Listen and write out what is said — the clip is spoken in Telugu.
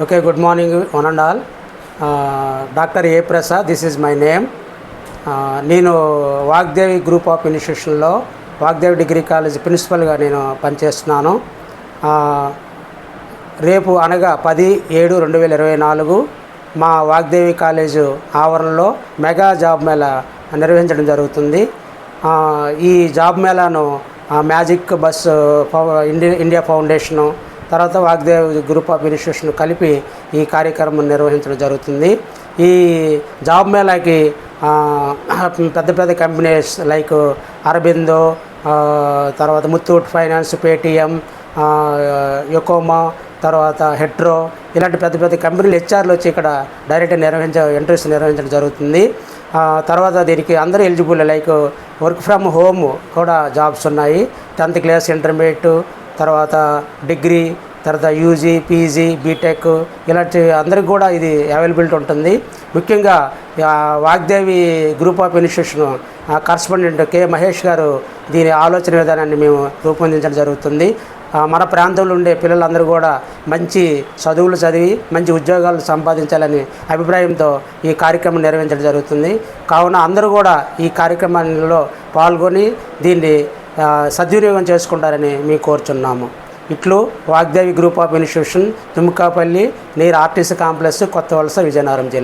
Okay good morning one and all doctor A Prasad this is my name నేను వాగ్దేవి గ్రూప్ ఆఫ్ ఇన్స్టిట్యూషన్లో వాగ్దేవి డిగ్రీ కాలేజ్ ప్రిన్సిపల్గా నేను పనిచేస్తున్నాను. రేపు అనగా పది ఏడు రెండు వేల ఇరవై నాలుగు మా వాగ్దేవి కాలేజు ఆవరణలో మెగా జాబ్ మేళా నిర్వహించడం జరుగుతుంది. ఈ job మేళాను magic bus India India foundation తర్వాత వాగ్దేవ్ గ్రూప్ ఆఫ్ ఇన్స్టిట్యూషన్ కలిపి ఈ కార్యక్రమం నిర్వహించడం జరుగుతుంది. ఈ జాబ్ మేళాకి పెద్ద పెద్ద కంపెనీస్ లైక్ అరబిందో తర్వాత ముత్తూట్ ఫైనాన్స్ పేటిఎం యొకోమా తర్వాత హెట్రో ఇలాంటి పెద్ద పెద్ద కంపెనీలు హెచ్ఆర్లు వచ్చి ఇక్కడ డైరెక్ట్ నిర్వహించ ఇంటర్వ్యూస్ నిర్వహించడం జరుగుతుంది. తర్వాత దీనికి అందరూ eligible like work from home కూడా జాబ్స్ ఉన్నాయి. టెన్త్ క్లాస్ ఇంటర్మీడియట్ తర్వాత డిగ్రీ తర్వాత యూజీ పీజీ బీటెక్ ఇలాంటి అందరికి కూడా ఇది అవైలబిలిటీ ఉంటుంది. ముఖ్యంగా Vagdevi group of institution correspondent K Mahesh garu దీని ఆలోచన విధానాన్ని మేము రూపొందించడం జరుగుతుంది. మన ప్రాంతంలో ఉండే పిల్లలందరూ కూడా మంచి చదువులు చదివి మంచి ఉద్యోగాలు సంపాదించాలని అభిప్రాయంతో ఈ కార్యక్రమం నిర్వహించడం జరుగుతుంది. కావున అందరూ కూడా ఈ కార్యక్రమంలో పాల్గొని దీన్ని సద్వినియోగం చేసుకుంటారని మేము కోరుచున్నాము. ఇట్లు Vagdevi group of institution Tumkapalli near RTC complex Kotha Valasa Vizianagaram జిల్లా.